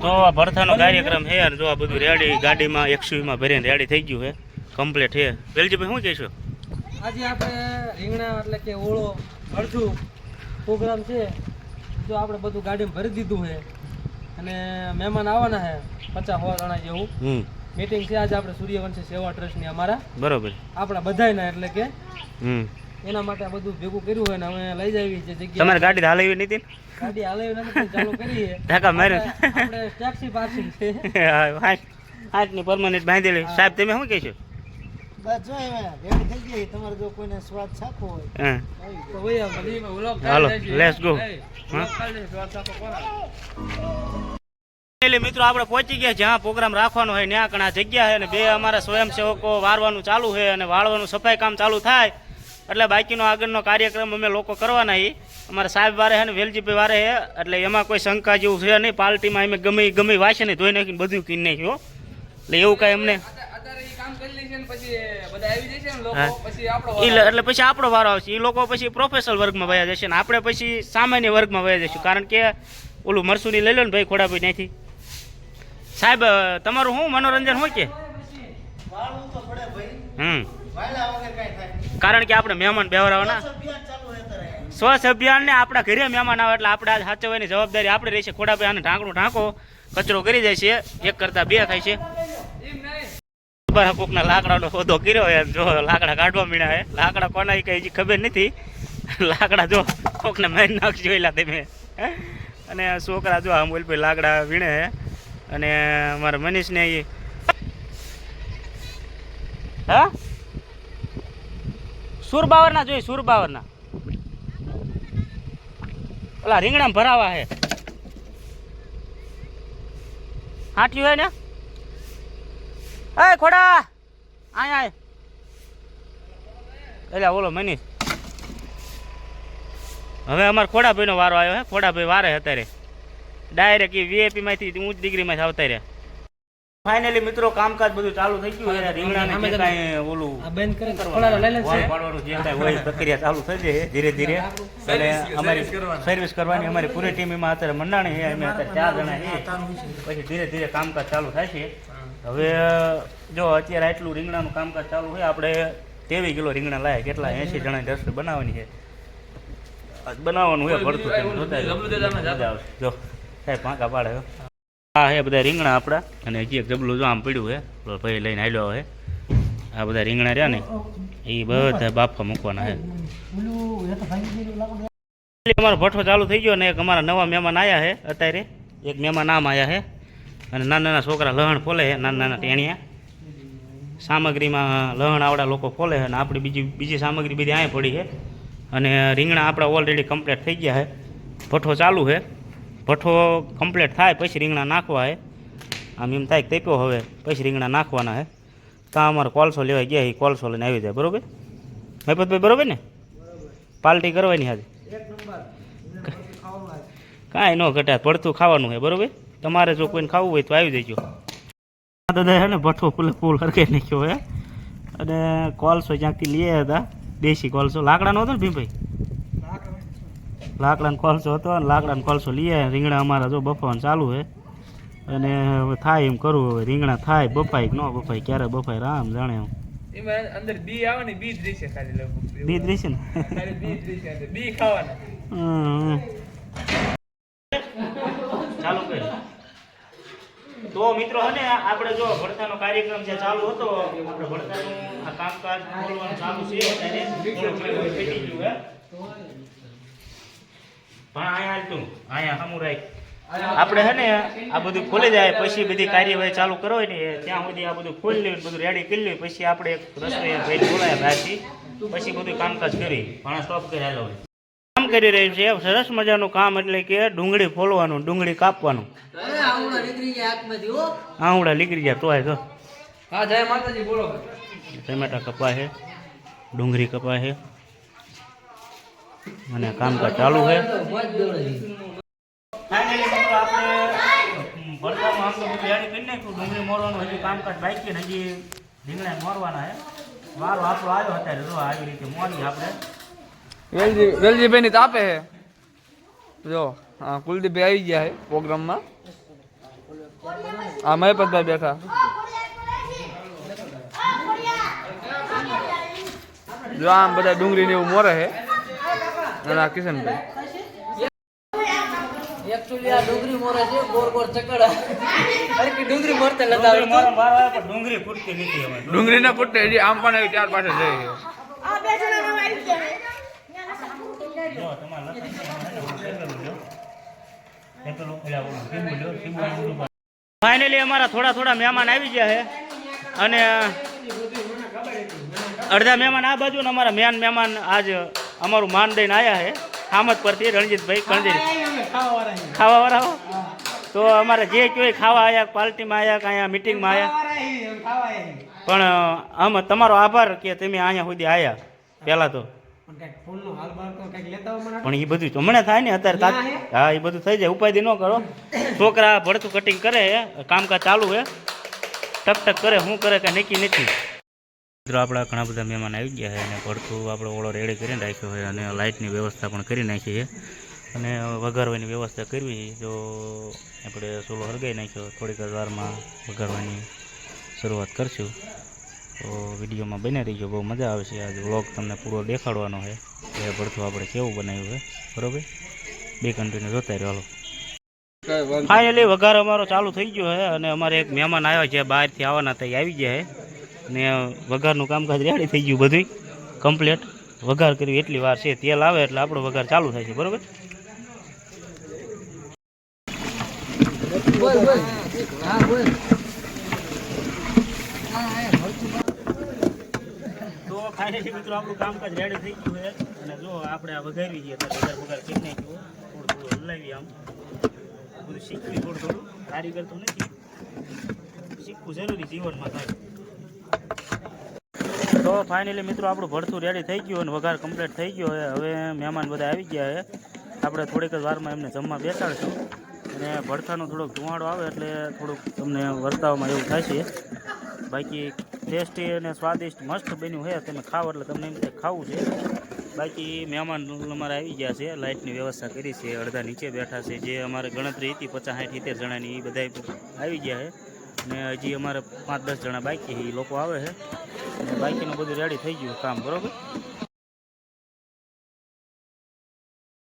તો આ ભરથાનો કાર્યક્રમ છે અને જો આ બધું રેડી ગાડીમાં એક્સયુવીમાં ભરીને રેડી થઈ ગયું છે. કમ્પ્લીટ છે. વેલજીભાઈ શું કહેશો? આજે આપણે રીંગણા એટલે કે ઓળો અડધું પ્રોગ્રામ છે. જો આપણે બધું ગાડીમાં ભરી દીધું છે અને મહેમાન આવવાના છે પચાસ સો જણા જેવું. હમ. મીટિંગ છે. આજે આપણે સૂર્યવંશી સેવા ટ્રસ્ટની અમારા. બરોબર. આપણા બધાયના એટલે કે હમ. એના માટે આ બધું ભેગું કર્યું હોય ને અમે લઈ જઈએ છે જગ્યા તમારે ગાડી હાલવી નથી ગાડી હાલે નથી ચાલુ કરીએ. ઢાકા મારે આપણે ટેક્સી પાર્સિંગ છે આઠની પરમાનન્ટ બાંધેલી સાહેબ તમે શું કહેશો? બસ જો એમાં રેડી થઈ ગઈ. તમારે જો કોઈને સ્વાદ છાપો હોય. તો હોય આ બધી વ્લોગ હાલો લેટ્સ ગો એટલે મિત્રો આપણે પહોંચી ગયા જ્યાં પ્રોગ્રામ રાખવાનો હોય ત્યાં ઘણા જગ્યા છે અને બે અમારા સ્વયંસેવકો વારવાનું ચાલુ છે અને વાળવાનું સફાઈ કામ ચાલુ થાય. એટલે બાકીનો આગળનો કાર્યક્રમ અમે લોકો કરવાના એ અમારા સાહેબ વારે છે ને વેલજીભાઈ વારે છે એટલે એમાં કોઈ શંકા જેવું છે નહીં. પાર્ટીમાં અમે ગમે ગમે વાંચે વાસે નહીં ધોઈ નાખીને બધું કીન નાખ્યું હો. એટલે એવું કાંઈ અમને અત્યારે ઈ કામ કરી લેશે ને પછી બધા આવી જશે ને હા. લોકો પછી આપણો ઈ લ- એટલે પછી આપણો વારો આવશે. એ લોકો પછી પ્રોફેશનલ વર્ગમાં વયા જશે ને આપણે પછી સામાન્ય વર્ગમાં વયા જશું. કારણ કે ઓલું મરસુની લઈ લો ને ભાઈ ખોડાભાઈ ત્યાંથી. સાહેબ તમારું શું મનોરંજન હોય કે? વાળવું તો પડે ભાઈ. હમ. કારણ કે આપણે મહેમાન બેવરાવાના અભિયાન ને સ્વચ્છ આપણા ઘરે મહેમાન આવે એટલે આપણે આજ સાચવવાની જવાબદારી આપણે રહેશે. ખોડાભાઈ આને ઢાંકણું ઢાંકો કચરો કરી જાય છે. એક કરતા બે થાય છે. કોકના લાકડાનો સોદો કર્યો હોય જો લાકડા કાઢવા મીણા હે. લાકડા કોના કઈ હજી ખબર નથી. લાકડા જો કોકને મારી નાખજો એલા તમે? અને છોકરા જો આમ ભાઈ લાકડા વીણે હે. અને અમારા મનીષને એ હા? સુરબાવરના જોઈ સુરબાવરના. ઓલા રીંગણા ભરાવા હે. હાટ્યું હે ને? એ ખોડા! આય આય. એટલે ઓલો મનીષ. હવે અમારે ખોડાભાઈનો વારો આવ્યો હે, ખોડાભાઈ વારે અત્યારે. ડાયરેક્ટ એ વીઆઈપી માંથી ઊંચ ડિગ્રીમાંથી આવતા રહ્યા. ફાઇનલી મિત્રો કામકાજ બધું ચાલુ થઈ ગયું છે. રીંગણાને જે કાંઈ ઓલું બંધ કરીને ખોલારા લઈ લેશે. પાડવાનું જે કાંઈ હોય પ્રક્રિયા ચાલુ થઈ જાય ધીરે ધીરે. અને અમારી સર્વિસ કરવાની. અમારી પૂરી ટીમ એમાં અત્યારે મંડાણી છે. અમે અત્યારે ચાર જણા છીએ. પછી ધીરે ધીરે કામકાજ ચાલુ થાય છે. હવે જો અત્યારે આટલું રીંગણાનું કામકાજ ચાલુ હોય આપણે તેવી કિલો રીંગણા લાયા કેટલા? એંશી જણાની રસોઈ બનાવવાની છે. બનાવવાનું હોય ભરતું જોતા આવશે. જો સાહેબ પાંકા પાડે. આ હે બધા રીંગણા આપણા અને હજી એક જબલું જો આમ પડ્યું હે. ભાઈ લઈને આવ્યો હે. આ બધા રીંગણા રહ્યા ને, એ બધા બાફા મૂકવાના હે. અમારો ભઠ્ઠો ચાલુ થઈ ગયો ને એક અમારા નવા મહેમાન આવ્યા હે અત્યારે. એક મહેમાન આમ આવ્યા હે. અને નાના નાના છોકરા લહણ ફોલે હે, નાના નાના ટેણિયા. સામગ્રીમાં લહણ આવડા લોકો ફોલે અને આપણી બીજી બીજી સામગ્રી બધી અહીં પડી છે અને રીંગણા આપણા ઓલરેડી કમ્પ્લીટ થઈ ગયા છે ભઠ્ઠો ચાલુ છે ભઠ્ઠો કમ્પ્લીટ થાય, પછી રીંગણા નાખવા હે. આમ એમ થાય તપ્યો હવે, પછી રીંગણા નાખવાના હે. ત્યાં અમારે કોલસો લેવાય ગયા એ કોલસો લઈને આવી જાય, બરોબર? મહેપતભાઈ, બરાબર ને? પાર્ટી કરવાની હાજર કાંઈ ન ઘટાય પડતું ખાવાનું છે બરોબર? તમારે જો કોઈને ખાવું હોય તો આવી જજો. દાદા હે ને ભઠ્ઠો ફૂલ ફૂલ હરકે નાખ્યો હે. અને કોલસો જ્યાંથી લઈએ હતા, દેશી કોલસો. લાકડાનો હતો ને ભીમભાઈ? લાકડાનો કોલસો હતો અને લાકડાનો કોલસો લઈ આવ્યા રીંગણા અમારા જો બફાવાનું ચાલુ છે. અને હવે થાય એમ કરવું હવે. રીંગણા થાય બફાય કે ન બફાય ક્યારે બફાય રામ જાણે એમ. તો મિત્રો હે ને આપણે જો ભરતાનો કાર્યક્રમ જે ચાલુ હતો આપણે ભરતાનું આ કામકાજ ચાલુ છે અત્યારે થોડું ઘણું થઈ ગયું હે પણ અહીંયા હાલતું અહીંયા સામું રાખ આપણે હે ને આ બધું ખોલી જાય પછી બધી કાર્યવાહી ચાલુ કરો ને ત્યાં સુધી આ બધું ખોલી લેવું બધું રેડી કરી લેવું પછી આપણે એક રસોઈ ભાઈ બોલાય બહારથી પછી. બધું કામકાજ કરી પણ સ્ટોપ કરી હાલો કામ કરી રહ્યું છે સરસ મજાનું કામ એટલે કે ડુંગળી ફોલવાનું ડુંગળી કાપવાનું. આવડા નીકળી ગયા તોય તો હા જય માતાજી બોલો. ટમેટા કપાય છે ડુંગળી કપાય છે અને કામકાજ ચાલુ છે. આપણે ભરતાનું આમ તો બધું યાદી કરી નાખ્યું. ડુંગળી મોરવાનું હજી કામકાજ બાકી હજી રીંગણા મોરવાના છે. વારો આપણો આવ્યો અત્યારે. જો આવી રીતે મોરી આપણે. વેલજી વેલજીભાઈ તાપે હે જો હા કુલદીપભાઈ આવી ગયા છે પ્રોગ્રામમાં. આ મહેપતભાઈ બેઠા. જો આમ બધા ડુંગળી ને એવું મોરે છે. આ કિશનભાઈ એકચ્યુઅલી આ ડુંગળી મોરે છે ગોર ગોર ચકડા. અરે કે ડુંગળી મોરતે નતા ડુંગળી મારો મારો પણ ડુંગળી ફૂટતી નથી અમારે ડુંગળી ના ફૂટે હજી આમ પણ આવી ત્યાર પાસે જઈ ગયો આ બે જણા નો આવી ને, બાર. ફાઇનલી અમારા થોડા થોડા મહેમાન આવી ગયા છે. અને અડધા મહેમાન આ બાજુ ને અમારા મેન મહેમાન આજ અમારું માન દઈને આવ્યા છે હામદ પરથી રણજીતભાઈ કણજી ખાવા વાળા હો? તો અમારે જે કહેવાય ખાવા આવ્યા પાર્ટીમાં આવ્યા કે અહીંયા મિટિંગમાં આવ્યા પણ આમ તમારો આભાર કે તમે અહીંયા સુધી આવ્યા પહેલાં તો. પણ એ બધું હમણાં થાય ને અત્યારે હા? એ બધું થઈ જાય ઉપાધિ ન કરો. છોકરા ભડતું કટિંગ કરે કામકાજ ચાલુ હે. ટક ટક કરે શું કરે કે નક્કી નથી. મિત્રો, આપણા ઘણા બધા મહેમાન આવી ગયા છે અને ભરથું આપણે ઓળો રેડી કરીને રાખ્યો હોય અને લાઇટની વ્યવસ્થા પણ કરી નાખી છે. અને વઘારવાની વ્યવસ્થા કરવી જો આપણે ચૂલો હળગાઈ નાખ્યો, થોડીક વારમાં વઘારવાની શરૂઆત કરશું. તો વિડીયોમાં બની રહીજો. બહુ મજા આવશે આજે વ્લોગ તમને પૂરો દેખાડવાનો છે. કે ભરથું આપણે કેવું બનાવ્યું છે? બરોબર? બે કન્ટિન્યુ જોતા રહ્યો. હાલો. ફાઇનલી વઘાર અમારો ચાલુ થઈ ગયો છે અને અમારે એક મહેમાન આવ્યા છે. બહારથી આવવાના ત્યાં આવી ગયા છે. ને વઘારનું કામકાજ રેડી થઈ ગયું બધું કમ્પ્લેટ વઘાર કર્યું, એટલી વાર છે. તેલ આવે એટલે આપણો વઘાર ચાલુ થાય છે, બરોબર? તો ફાઇનલી મિત્રો, આપણું કામકાજ રેડી થઈ ગયું છે. અને જો આપણે આ વઘારી છીએ તો વઘાર વઘાર કરી નાખ્યું. થોડું થોડું હલાવી આમ. બધું શીખવી થોડું થોડું. કારીગર તો નથી. શીખવું જરૂરી જીવનમાં થાય. તો ફાઇનલી મિત્રો આપણું ભરતું રેડી થઈ ગયું અને વઘાર કમ્પ્લીટ થઈ ગયો છે. હવે મહેમાન બધા આવી ગયા છે. આપણે થોડીક જ વારમાં એમને જમવા બેસાડશું. અને ભરતાનો થોડોક ધુમાડો આવે એટલે થોડુંક તમને વર્તાવમાં એવું થાય છે. બાકી ટેસ્ટી અને સ્વાદિષ્ટ મસ્ત બન્યું છે. તમે ખાવ એટલે તમને એમ થાય ખાવું છે. બાકી મહેમાન અમારે આવી ગયા છે. લાઇટની વ્યવસ્થા કરી છે. અડધા નીચે બેઠા છે. જે અમારે ગણતરી હતી પચાસ સાઠ સિત્તેર જણાની, એ બધા આવી ગયા છે. અને હજી અમારે પાંચ દસ જણા બાકી એ લોકો આવે છે. બાકીનું બધું રેડી થઈ ગયું કામ બરોબર?